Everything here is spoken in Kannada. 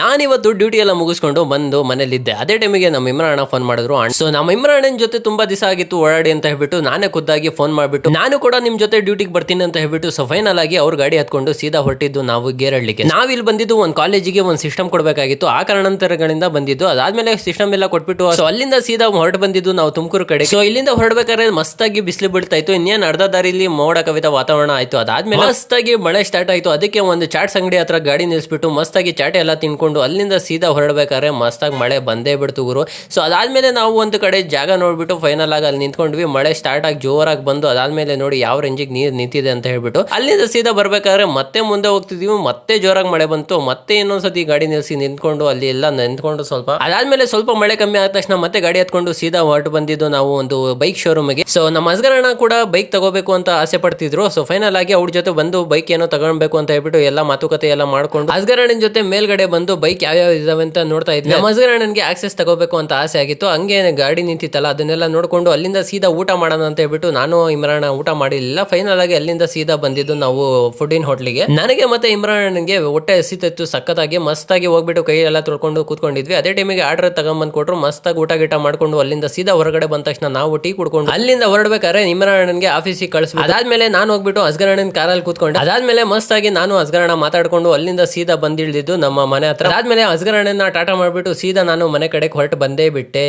ನಾನಿವತ್ತು ಡ್ಯೂಟಿ ಎಲ್ಲ ಮುಗಿಸ್ಕೊಂಡು ಬಂದು ಮನೇಲಿದ್ದೆ ಅದೇ ಟೈಮಿಗೆ ನಮ್ಮ ಇಮ್ರಾನ್ ಫೋನ್ ಮಾಡಿದ್ರು. ಸೊ ನಮ್ಮ ಇಮ್ರಾನ್ ಜೊತೆ ತುಂಬಾ ದಿವಸ ಆಗಿತ್ತು ಓಡಾಡಿ ಅಂತ ಹೇಳ್ಬಿಟ್ಟು ನಾನೇ ಖುದ್ದಾಗಿ ಫೋನ್ ಮಾಡಿಬಿಟ್ಟು ನಾನು ಕೂಡ ನಿಮ್ ಜೊತೆ ಡ್ಯೂಟಿಗೆ ಬರ್ತೀನಿ ಅಂತ ಹೇಳ್ಬಿಟ್ಟು ಸೊ ಫೈನಲ್ ಆಗಿ ಅವ್ರ ಗಾಡಿ ಹತ್ಕೊಂಡು ಸೀದಾ ಹೊರಟಿದ್ದು ನಾವು ಗೇರಳ್ಳಿಗೆ. ನಾವಿಲ್ಲಿ ಬಂದಿದ್ದು ಒಂದು ಕಾಲೇಜಿಗೆ ಒಂದು ಸಿಸ್ಟಮ್ ಕೊಡಬೇಕಾಗಿತ್ತು. ಆ ಕಾರಣಾಂತರಗಳಿಂದ ಬಂದಿದ್ದು. ಅದಾದ್ಮೇಲೆ ಸಿಸ್ಟಮ್ ಎಲ್ಲ ಕೊಟ್ಬಿಟ್ಟು ಸೊ ಅಲ್ಲಿಂದ ಸೀದಾ ಹೊರಟು ಬಂದಿದ್ದು ನಾವು ತುಮಕೂರು ಕಡೆ. ಸೊ ಇಲ್ಲಿಂದ ಹೊರಡ್ಬೇಕಾದ್ರೆ ಮಸ್ತಾಗಿ ಬಿಸಿಲು ಬೀಳ್ತಾ ಇತ್ತು ಇನ್ನೇನು ಅರ್ಧ ದಾರಿಲಿ ಮೋಡ ಕವಿತ ವಾತಾವರಣ ಆಯ್ತು. ಅದಾದ್ಮೇಲೆ ಮಸ್ತಾಗಿ ಮಳೆ ಸ್ಟಾರ್ಟ್ ಆಯ್ತು. ಅದಕ್ಕೆ ಒಂದು ಚಾಟ್ಸ್ ಅಂಗಡಿ ಹತ್ರ ಗಾಡಿ ನಿಲ್ಸ್ಬಿಟ್ಟು ಮಸ್ತಾಗಿ ಚಾಟ್ ಎಲ್ಲ ತಿನ್ಕೊಂಡು ಅಲ್ಲಿಂದ ಸೀದಾ ಹೊರಡಬೇಕಾದ್ರೆ ಮಸ್ತಾಗಿ ಮಳೆ ಬಂದೇ ಬಿಡ್ತು ಗುರು. ಸೊ ಅದಾದಮೇಲೆ ನಾವು ಒಂದು ಕಡೆ ಜಾಗ ನೋಡಿಬಿಟ್ಟು ಫೈನಲ್ ಆಗಿ ಅಲ್ಲಿ ನಿಂತ್ಕೊಂಡ್ವಿ. ಮಳೆ ಸ್ಟಾರ್ಟ್ ಆಗಿ ಜೋರಾಗಿ ಬಂದು ಅದಾದಮೇಲೆ ನೋಡಿ ಯಾವ ರೇಂಜಿಗೆ ನೀರು ನಿಂತಿದೆ ಅಂತ ಹೇಳ್ಬಿಟ್ಟು ಅಲ್ಲಿಂದ ಸೀದಾ ಬರಬೇಕಾದ್ರೆ ಮತ್ತೆ ಮುಂದೆ ಹೋಗ್ತಿದ್ದೀವಿ ಮತ್ತೆ ಜೋರಾಗಿ ಮಳೆ ಬಂತು. ಮತ್ತೆ ಇನ್ನೊಂದ್ಸತಿ ಗಾಡಿ ನಿಲ್ಲಿಸಿ ನಿಂತ್ಕೊಂಡು ಅಲ್ಲಿ ಎಲ್ಲ ನಿಂತ್ಕೊಂಡು ಸ್ವಲ್ಪ ಅದಾದಮೇಲೆ ಸ್ವಲ್ಪ ಮಳೆ ಕಮ್ಮಿ ಆದ ತಕ್ಷಣ ಮತ್ತೆ ಗಾಡಿ ಹತ್ಕೊಂಡು ಸೀದಾ ಹೊರಟು ಬಂದಿದ್ದು ನಾವು ಒಂದು ಬೈಕ್ ಶೋರೂಮ್ಗೆ ಸೊ ನಮ್ಮ ಅಸ್ಗರಣ ಕೂಡ ಬೈಕ್ ತಗೋಬೇಕು ಅಂತ ಆಸೆ ಪಡ್ತಿದ್ರು. ಸೊ ಫೈನಲ್ ಆಗಿ ಅವ್ರ ಜೊತೆ ಬಂದು ಬೈಕ್ ಏನೋ ತಗೊಳ್ಬೇಕು ಅಂತ ಹೇಳ್ಬಿಟ್ಟು ಎಲ್ಲ ಮಾತುಕತೆ ಎಲ್ಲ ಮಾಡ್ಕೊಂಡು ಅಸ್ಗರಣ್ಣನ ಜೊತೆ ಮೇಲ್ಗಡೆ ಬಂದು ಬೈಕ್ ಯಾವ್ಯಾವ ಇದಾವೆ ಅಂತ ನೋಡ್ತಾ ಇದ್ದೆ. ನಮ್ಮ ನನಗೆ ಆಕ್ಸೆಸ್ ತಗೋಬೇಕು ಅಂತ ಆಸೆ ಆಗಿತ್ತು. ಹಂಗೆ ಗಾಡಿ ನಿಂತಿತ್ತಲ್ಲ ಅದನ್ನೆಲ್ಲ ನೋಡಿಕೊಂಡು ಅಲ್ಲಿಂದ ಸೀದಾ ಊಟ ಮಾಡೋಣ ಅಂತ ಹೇಳ್ಬಿಟ್ಟು ನಾನು ಇಮ್ರಾನ್ ಊಟ ಮಾಡಿಲ್ಲ ಫೈನಲ್ ಆಗಿ ಅಲ್ಲಿಂದ ಸೀದಾ ಬಂದಿದ್ದು ನಾವು ಫುಡಿನ್ ಹೋಟ್ಲಿಗೆ. ನನಗೆ ಮತ್ತೆ ಇಮ್ರಾನ್ಗೆ ಹೊಟ್ಟೆ ಹಸಿತಿತ್ತು ಸಖತ್ತಾಗಿ ಮಸ್ತಾಗಿ ಹೋಗ್ಬಿಟ್ಟು ಕೈ ಎಲ್ಲ ತೊಳ್ಕೊಂಡು ಕೂತ್ಕೊಂಡಿದ್ವಿ. ಅದೇ ಟೈಮಿಗೆ ಆರ್ಡರ್ ತಗೊಂಬಂದು ಕೊಟ್ರು ಮಸ್ತಾಗಿ ಊಟ ಗೀಟ ಮಾಡ್ಕೊಂಡು ಅಲ್ಲಿಂದ ಸೀದಾ ಹೊರಗಡೆ ಬಂದ ತಕ್ಷಣ ನಾವು ಟೀ ಕುಡ್ಕೊಂಡು ಅಲ್ಲಿಂದ ಹೊರಡ್ಬೇಕಾದ್ರೆ ಇಮ್ರಾನ್ಗೆ ಆಫೀಸಿಗೆ ಕಳಿಸ್ಬಿಟ್ಟು ಅದಾದ್ಮೇಲೆ ನಾನು ಹೋಗ್ಬಿಟ್ಟು ಅಸ್ಗರಣನ್ ಕಾರಲ್ಲಿ ಕೂತ್ಕೊಂಡು. ಅದಾದ್ಮೇಲೆ ಮಸ್ತಾಗಿ ನಾನು ಅಸ್ಗರಣ ಮಾತಾಡ್ಕೊಂಡು ಅಲ್ಲಿಂದ ಸೀದಾ ಬಂದಿಳಿದಿದ್ದು ನಮ್ಮ ಮನೆ ಹತ್ರ. ಅದಾದ್ಮೇಲೆ ಅಸ್ಗರಣನ ಟಾಟಾ ಮಾಡ್ಬಿಟ್ಟು ಸೀದಾ ನಾನು ಮನೆ ಕಡೆಗೆ ಹೊರಟು ಬಂದೇ ಬಿಟ್ಟೆ.